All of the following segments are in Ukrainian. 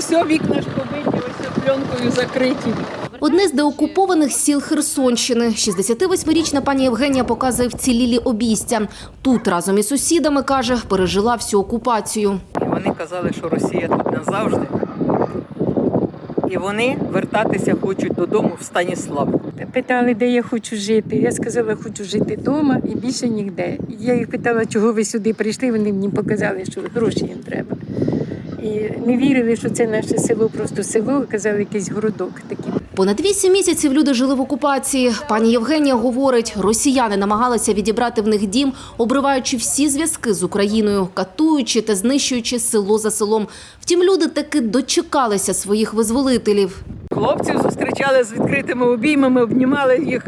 ось о, вікна ж побиті, ось о, пленкою закриті. Одне з деокупованих сіл Херсонщини. 68-річна пані Євгенія показує вцілілі обійстя. Тут разом із сусідами, каже, пережила всю окупацію. І вони казали, що Росія тут назавжди. І вони вертатися хочуть додому в Станіслав. Питали, де я хочу жити. Я сказала, хочу жити вдома і більше ніде. Я їх питала, чого ви сюди прийшли. Вони мені показали, що гроші їм треба. І не вірили, що це наше село, просто село, казали, якийсь городок такий. Понад вісім місяців люди жили в окупації. Пані Євгенія говорить, росіяни намагалися відібрати в них дім, обриваючи всі зв'язки з Україною, катуючи та знищуючи село за селом. Втім, люди таки дочекалися своїх визволителів. Хлопців зустрічали з відкритими обіймами, обнімали їх.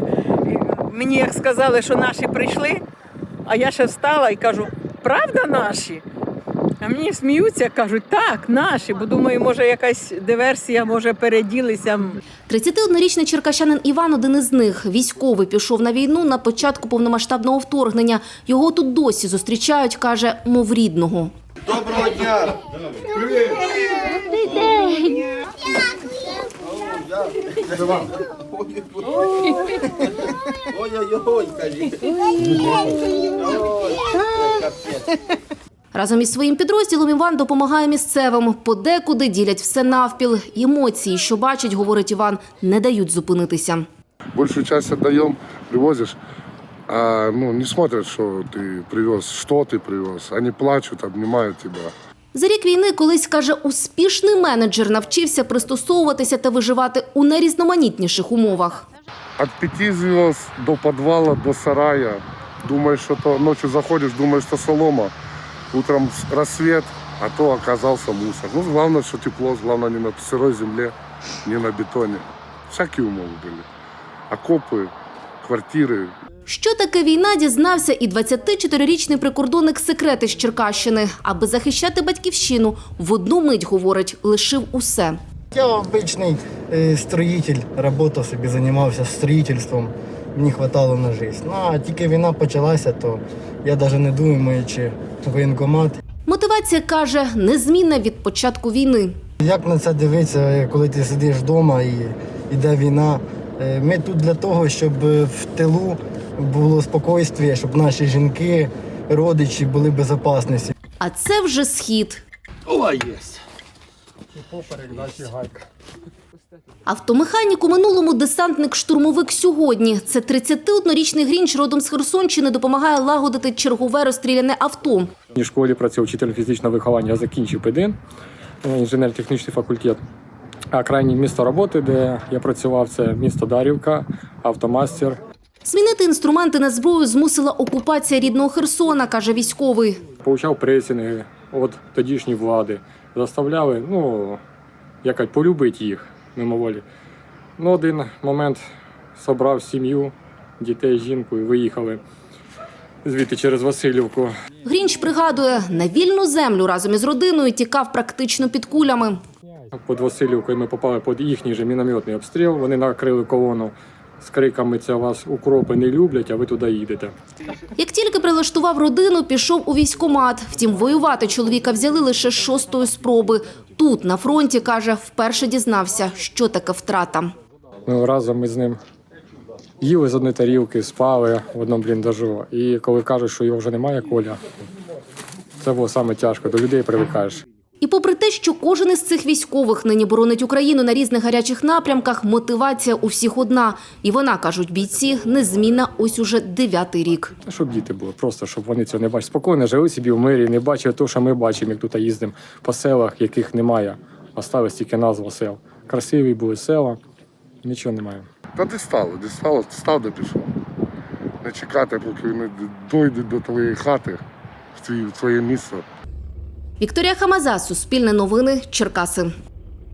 Мені як сказали, що наші прийшли, а я ще встала і кажу, правда наші? А мені сміються, кажуть, так, наші, бо думаю, може якась диверсія, може переділися. 31-річний черкащанин Іван один із них. Військовий пішов на війну на початку повномасштабного вторгнення. Його тут досі зустрічають, каже, мов рідного. Доброго дня! Вам. Ой-ой-ой, кажіть. Разом із своїм підрозділом Іван допомагає місцевим. Подекуди ділять все навпіл. Емоції, що бачить, говорить Іван, не дають зупинитися. большую часть отдаем, привозишь, а ну, не смотрят, что ты привез, что ты привез. Они плачут, обнимают тебя. За рік війни колись каже, успішний менеджер навчився пристосовуватися та виживати у найрізноманітніших умовах. От пяти звезд до подвала, до сарая. Думаешь, что то ночью заходишь, думаешь, что солома Утром с- рассвет, а то оказался мусор. Ну, главное, что тепло, главное, не на сырой земле, не на бетоне. Всякие умовы были. Окопы, квартиры, Що таке війна, дізнався і 24-річний прикордонник секрети з Черкащини. Аби захищати батьківщину, в одну мить, говорить, лишив усе. Я обичний е, строїтель, працював собі, займався строїтельством. Мені вистачало на життя. Ну а тільки війна почалася, то я навіть не думаючи воєнкомат. Мотивація каже, незмінна від початку війни. Як на це дивитися, коли ти сидиш вдома і йде війна? Е, Ми тут для того, щоб е, в тилу було спокійствие, щоб наші жінки, родичі були в безпечності. А це вже схід. Ой, є. Автомеханік у минулому десантник-штурмовик сьогодні. Це 31-річний Грінч родом з Херсонщини допомагає лагодити чергове розстріляне авто. В школі працює вчителем фізичного виховання, я закінчив ПЕДИН, е, інженер-технічний факультет. А крайнє місто роботи, де я працював, це місто Дарівка, автомастер. Змінити інструменти на зброю змусила окупація рідного Херсона, каже військовий. Получав пресінги від тодішньої влади. Заставляли, ну, якось полюбити їх мимоволі. Ну, один момент собрав сім'ю, дітей, жінку і виїхали звідти через Васильівку. Грінч пригадує, на вільну землю разом із родиною тікав практично під кулями. Під Васильівкою ми попали під їхній же мінометний обстріл. Вони накрили колону з криками «Це вас укропи не люблять, а ви туди їдете. Як тільки прилаштував родину, пішов у військкомат. Втім, воювати чоловіка взяли лише шостої спроби. Тут, на фронті, каже, вперше дізнався, що таке втрата. Ну, разом ми з ним їли з одної тарілки, спали в одному бліндажу. І коли кажуть, що його вже немає коля, це було саме тяжко. До людей привикаєш. І попри те, що кожен із цих військових нині боронить Україну на різних гарячих напрямках, мотивація у всіх одна. І вона, кажуть бійці, незмінна ось уже дев'ятий рік. Щоб діти були, просто щоб вони цього не бачили. Спокійно жили собі в мирі, не бачили того, що ми бачимо, як тут їздимо по селах, яких немає. Осталась тільки назва сел. Красиві були села, нічого немає. Та ти стало, де стало, став де пішов. Не чекати, поки вони дойдуть до твоєї хати, в твоє місце. Вікторія Хамаза, Суспільне новини, Черкаси.